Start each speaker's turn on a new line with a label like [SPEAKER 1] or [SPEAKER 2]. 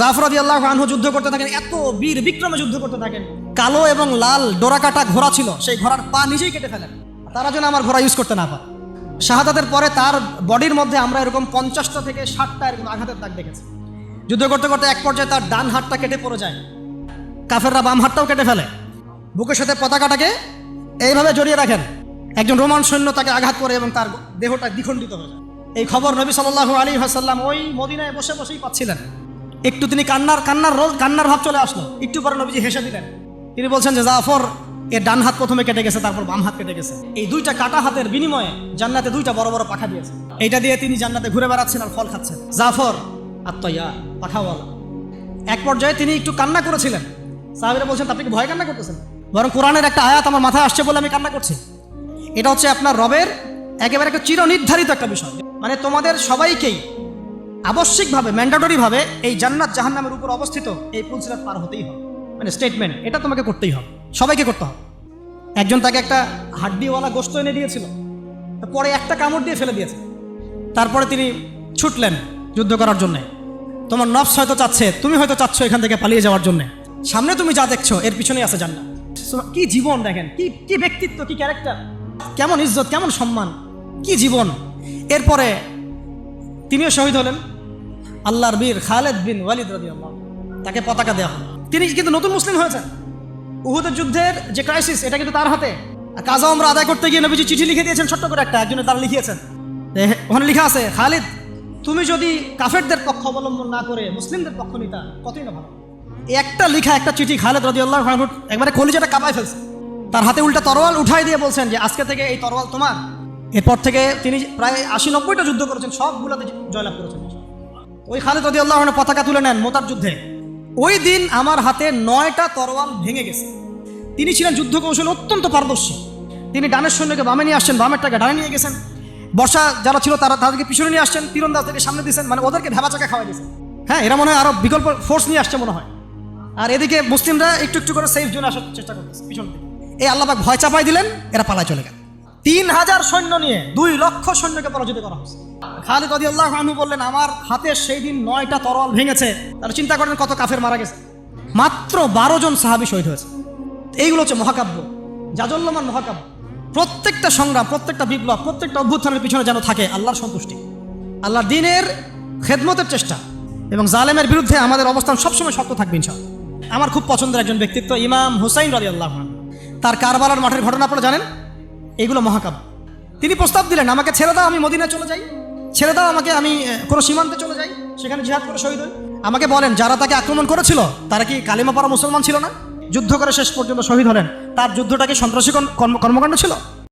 [SPEAKER 1] জাফরাদি আল্লাহ আনহু যুদ্ধ করতে থাকেন, এত বীর বিক্রমে যুদ্ধ করতে থাকেন। কালো এবং লাল ডোরাকাটা ঘোড়া ছিল, সেই ঘোড়ার পা নিজেই কেটে ফেলেন। তারা যেন আমার ঘোড়া ইউজ করতে না পারে। শাহাদাতের পরে তার বডির মধ্যে আমরা এরকম পঞ্চাশটা থেকে ষাটটা এরকম আঘাতের দাগ দেখেছি। যুদ্ধ করতে করতে এক পর্যায়ে তার ডান হাতটা কেটে পড়ে যায়। কাফেররা বাম হাতটাও কেটে ফেলে। বুকের সাথে পতাকাটাকে এইভাবে জড়িয়ে রাখেন। একজন রোমান সৈন্য তাকে আঘাত করে এবং তার দেহটা দ্বিখণ্ডিত হয়ে যায়। এই খবর নবী সাল্লাহ আলী হাসাল্লাম ওই মদিনায় বসে বসেই পাচ্ছিলেন। একটু তিনি কান্নার কান্নার রোল, কান্নার ভাব চলে আসলো। একটু পরে নবীজি হেসে দিলেন। তিনি বলছেন যে, জাফর, এর ডান হাত প্রথমে কেটে গেছে, তারপর বাম হাত কেটে গেছে। এই দুইটা কাটা হাতের বিনিময়ে জান্নাতে দুইটা বড় বড় পাখা দিয়েছে। এইটা দিয়ে তিনি জান্নাতে ঘুরে বেড়াচ্ছেন আর ফল খাচ্ছেন। জাফর, আত্ময়া পাখাওয়ালা এক পর্যায়ে তিনি একটু কান্না করেছিলেন। সাহাবিরা বলছেন আপনি ভয় কান্না করতেছেন? বরং কোরআনের একটা আয়াত আমার মাথায় আসছে বলে আমি কান্না করছি। এটা হচ্ছে আপনার রবের একেবারে একটা চিরনির্ধারিত একটা বিষয়। মানে তোমাদের সবাইকেই আবশ্যিকভাবে ম্যান্ডাটরিভাবে এই জান্নাত জাহান্নামের উপর অবস্থিত এই পুলসিরাত পার হতেই হবে। মানে স্টেটমেন্ট এটা তোমাকে করতেই হবে। সবাইকে করতে হবে। একজন তাকে একটা হাড্ডিওয়ালা গোস্ত এনে দিয়েছিল। পরে একটা কামড় দিয়ে ফেলে দিয়েছে। তারপরে তিনি ছুটলেন যুদ্ধ করার জন্যে। তোমার নফস হয়তো চাচ্ছে, তুমি হয়তো চাচ্ছ এখান থেকে পালিয়ে যাওয়ার জন্য। সামনে তুমি যা দেখছ, এর পিছনেই আছে জান্নাত। কি জীবন দেখেন, কি কি ব্যক্তিত্ব, কি ক্যারেক্টার কেমন ইজ্জত, কেমন সম্মান, কি জীবন। এরপরে তিনিও শহীদ হলেন। আল্লাহর বীর খালেদ বিন ওয়ালিদ আনহু। তাকে পতাকা দেওয়া হলো। তিনি কিন্তু নতুন মুসলিম হয়েছেন। উহুদের যুদ্ধের যে ক্রাইসিস এটা কিন্তু তার হাতে। কাজা আমরা আদায় করতে গিয়ে নবীজি চিঠি লিখে দিয়েছেন ছোট্ট করে একটা, একজনে তারা লিখিয়েছেন। ওখানে লেখা আছে, খালিদ, তুমি যদি কাফেরদের পক্ষ অবলম্বন না করে মুসলিমদের পক্ষ নিতা, কতই না ভালো। একটা লেখা, একটা চিঠি খালেদ রাদিয়াল্লাহু আনহু একবারে কলিজাটা কাঁপায় ফেলছে। তার হাতে উল্টা তরোয়াল উঠাই দিয়ে বলছেন যে, আজকে থেকে এই তরোয়াল তোমার। এরপর থেকে তিনি প্রায় আশি নব্বইটা যুদ্ধ করেছেন, সবগুলোতে জয়লাভ করেছেন। ওই খালেদ রদি আল্লাহ পতাকা তুলে নেন মোতার যুদ্ধে। ওই দিন আমার হাতে নয়টা তরোয়াল ভেঙে গেছে। তিনি ছিলেন যুদ্ধ কৌশল অত্যন্ত পারদর্শী। তিনি ডানের সৈন্যকে বামে নিয়ে আসছেন, বামেরটাকে ডানে নিয়ে গেছেন। বর্ষা যারা ছিল তারা তাদেরকে পিছনে নিয়ে আসছেন, তীরন্দাজ থেকে সামনে দিয়েছেন মানে ওদেরকে ভেবা চাকা খাওয়াই দিয়েছেন। হ্যাঁ এরা মনে হয় আরও বিকল্প ফোর্স নিয়ে আসছে মনে হয়। আর এদিকে মুসলিমরা একটু একটু করে সেফ জোনে আসার চেষ্টা করতেছে, পিছন থেকে এই আল্লাহবাক ভয় চাপাই দিলেন, এরা পালায় চলে গেল। তিন হাজার সৈন্য নিয়ে দুই লক্ষ সৈন্যকে পরাজিত করা হয়েছে। খালিদ রদি আল্লাহ আনহু বললেন, আমার হাতে সেই দিন নয়টা তরল ভেঙেছে। তারা চিন্তা করেন কত কাফের মারা গেছে। মাত্র বারো জন সাহাবি শহীদ হয়েছে। এইগুলো হচ্ছে মহাকাব্য জাজল্যমান মহাকাব্য। প্রত্যেকটা সংগ্রাম, প্রত্যেকটা বিপ্লব, প্রত্যেকটা অভ্যুত্থানের পিছনে যেন থাকে আল্লাহর সন্তুষ্টি, আল্লাহর দিনের খেদমতের চেষ্টা এবং জালেমের বিরুদ্ধে আমাদের অবস্থান সবসময় শক্ত থাকবে ইনশাআল্লাহ। আমার খুব পছন্দের একজন ব্যক্তিত্ব ইমাম হুসাইন রাজি আল্লাহ তার কারবালার মাঠের ঘটনা আপনারা জানেন? এগুলো মহাকাব্য। তিনি প্রস্তাব দিলেন, আমাকে ছেড়ে দাও, আমি মদিনা চলে যাই। ছেড়ে দাও, আমাকে আমি কোনো সীমান্তে চলে যাই। সেখানে জিহাদ করে শহীদ হই। আমাকে বলেন, যারা তাকে আক্রমণ করেছিল, তারা কি কালিমা পড়া মুসলমান ছিল না? যুদ্ধ করে শেষ পর্যন্ত শহীদ হলেন। তার যুদ্ধটা কি সন্ত্রাসী কর্ম- কর্মকাণ্ড ছিল?